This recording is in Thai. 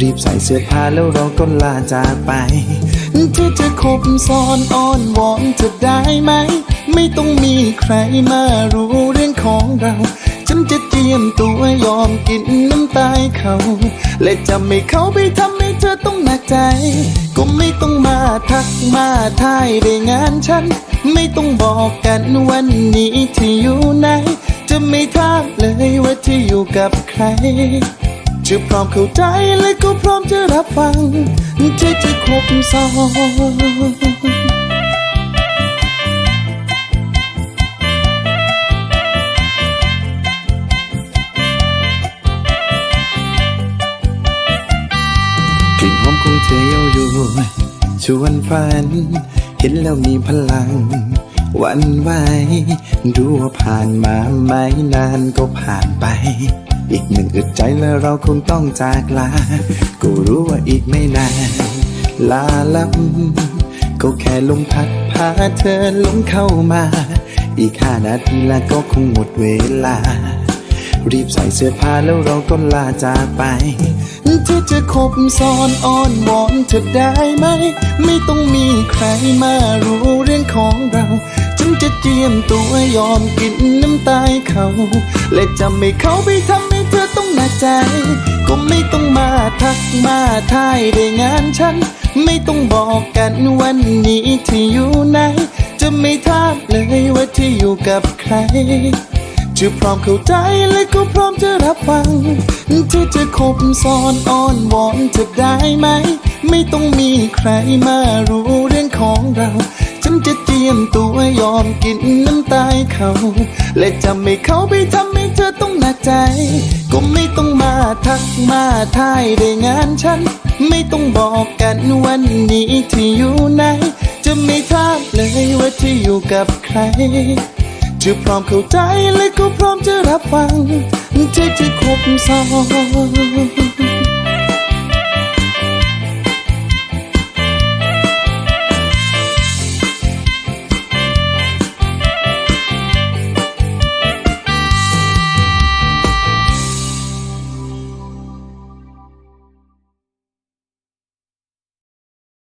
รีบใส่เสื้อผ้าแล้วเราก็ลาจากไป เธอจะคบซ้อนอ้อนวอนจะได้ไหม ไม่ต้องมีใครมารู้เรื่องของเรา ฉันจะเตรียมตัวยอมกินน้ำตาเขา และจะไม่เข้าไปทำให้เธอต้องหนักใจ ก็ไม่ต้องมาทักมาทายได้งานฉัน ไม่ต้องบอกกันวันนี้ที่อยู่ไหน จะไม่ถามเลยว่าที่อยู่กับใคร จะพร้อมเข้าใจและก็พร้อมจะรับฟังที่จะคบซ้อนกลิ่นหอมของเธอเย้ายวนชวนฝัน เห็นแล้วมีพลัง วันไหวดูว่าผ่านมาไม่นานก็ผ่านไป อีกหนึ่งอึดใจแล้วเราคงต้องจากลา ก็รู้ว่าอีกไม่นานลาลับ ก็แค่ลมพัดพาเธอลงเข้ามา อีกห้านาทีแล้วก็คงหมดเวลา รีบใส่เสื้อผ้าแล้วเราก็ลาจากไปเธอจะคบซ้อนอ้อนวอนเธอได้ไหม ไม่ต้องมีใครมารู้เรื่องของเราฉันจะเตรียมตัวยอมกินน้ำตายเขา และจะไม่เข้าไปทำ ให้เธอต้องหนักใจ ก็ไม่ต้องมาทักมาทายได้งานฉัน ไม่ต้องบอกกันวันนี้ที่อยู่ไหน จะไม่ถามเลยว่าที่อยู่กับใครจะพร้อมเข้าใจและก็พร้อมจะรับฟังที่จะคบซ้อนอ้อนวอนจะได้ไหม ไม่ต้องมีใครมารู้เรื่องของเรา จะเตรียมตัวยอมกินน้ำตายเขา และจะไม่เข้าไปทำให้เธอต้องหนักใจ ก็ไม่ต้องมาทักมาทายได้งานฉัน ไม่ต้องบอกกันวันนี้ที่อยู่ไหน จะไม่ถามเลยว่าที่อยู่กับใคร จะพร้อมเข้าใจและก็พร้อมจะรับฟังที่จะคบซ้อน